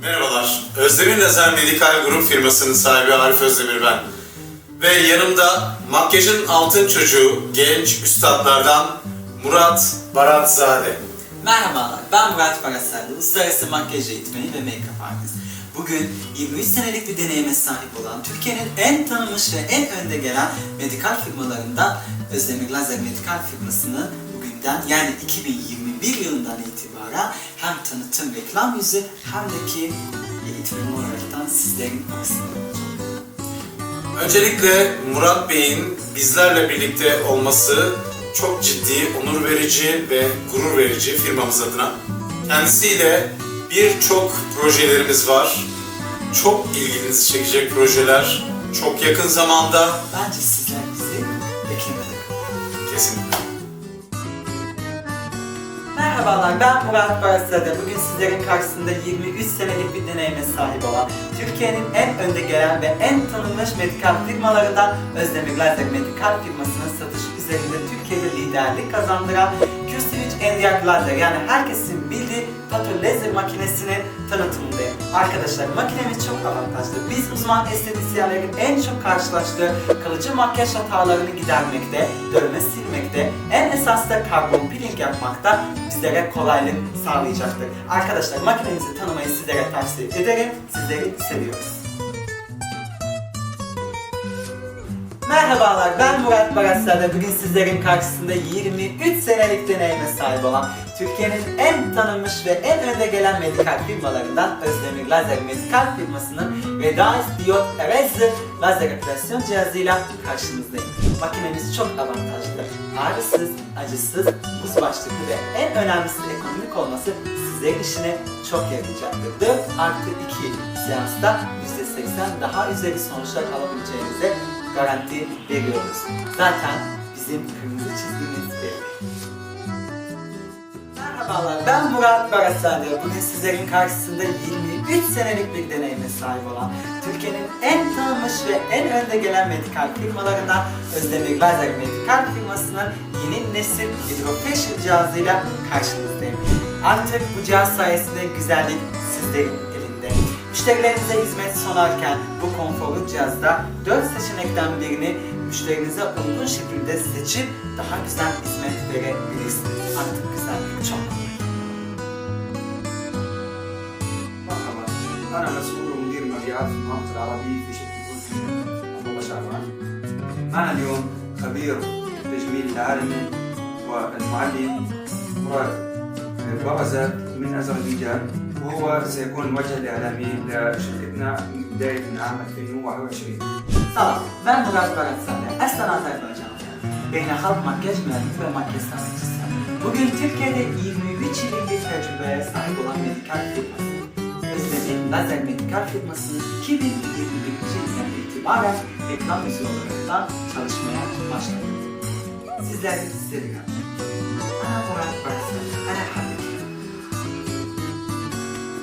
Merhabalar. Özdemir Lazer Medikal Grup firmasının sahibi Arif Özdemir ben. Ve yanımda makyajın altın çocuğu genç üstadlardan Murat Baratzade. Merhabalar, ben Murat Paraselli, uluslararası makyaj eğitmeni ve make-up artist. Bugün 23 senelik bir deneyime sahip olan Türkiye'nin en tanınmış ve en önde gelen medikal firmalarından Özdemir Lazer Medikal firmasını bugünden yani 2021 yılından itibaren hem tanıtım reklam yüzü hem de ki eğitmenim olaraktan sizlerin olacağım. Öncelikle Murat Bey'in bizlerle birlikte olması çok ciddi, onur verici ve gurur verici firmamız adına. Kendisiyle birçok projelerimiz var. Çok ilginizi çekecek projeler. Çok yakın zamanda Bence sizler bizi beklemede kesinlikle. Merhabalar, ben Murat Barsade. Bugün sizlerin karşısında 23 senelik bir deneyime sahip olan, Türkiye'nin en önde gelen ve en tanınmış medikal firmalarından Özdemir Lazer Medikal firmasının satış üzerinde Türkiye'de liderlik kazandıran Q-Switch Endiac Lazer yani herkesin bildiği Tato lazer makinesinin tanıtımındayım. Arkadaşlar makinemiz çok avantajlı. Biz uzman estetisyenlerin en çok karşılaştığı kalıcı makyaj hatalarını gidermekte, dövme silmekte, en esas da karbon peeling yapmakta bizlere kolaylık sağlayacaktır. Arkadaşlar makinemizi tanımayı sizlere tavsiye ederim. Sizleri seviyoruz. Merhabalar, ben Murat Baratsade. Bugün sizlerin karşısında 23 senelik deneyime sahip olan Türkiye'nin en tanınmış ve en önde gelen medikal firmalarından Özdemir Lazer Medikal firmasının Redais Diod Eraser lazer epilasyon cihazıyla karşınızdayım. Makinemiz çok avantajlı, ağrısız, acısız, buz başlıklı ve en önemlisi ekonomik olması sizlerin işine çok yarayacaktır. 4 artı 2 seansta %80 daha üzeri sonuçlar alabileceğinize garanti veriyoruz. Zaten bizim kırmızı çizgimiz belli. Merhabalar, ben Murat Baratsade. Bugün sizlerin karşısında 23 senelik bir deneyime sahip olan Türkiye'nin en tanınmış ve en önde gelen medikal firmalarından Özdemir Lazer Medikal firmasının yeni nesil hidrofacial cihazıyla karşınızdayım. Artık bu cihaz sayesinde güzellik sizlerin. Müşterilerinize hizmet sunarken bu konforlu cihazda 4 seçenekten birini müşterinize uygun şekilde seçip daha güzel hizmet verebilirsiniz. Artık güzellik çok kolay. مرحبا انا مسؤول ومدير مبيعات في المنطقه العربيه في شركه فولكسوجن عبد الله شعبان معنا اليوم خبير التجميل العالمي والمعلم مراد برزة من اذربيجان وهو سيكون الوجه الاعلامي لشركتنا من بدايه من عام 2021 Selam, ben Murat Baratsade. Aslen Azerbaycanlı. Beyne halk makyaj mühendisi ve makyaj sanatçısı. Bugün Türkiye'de 23 yıllık bir tecrübeye sahip olan medikal firması. Özdemir Lazer Medikal firmasının 2021 yılından itibaren reklam yüzü olarak da çalışmaya başladı. Sizleri seviyorum.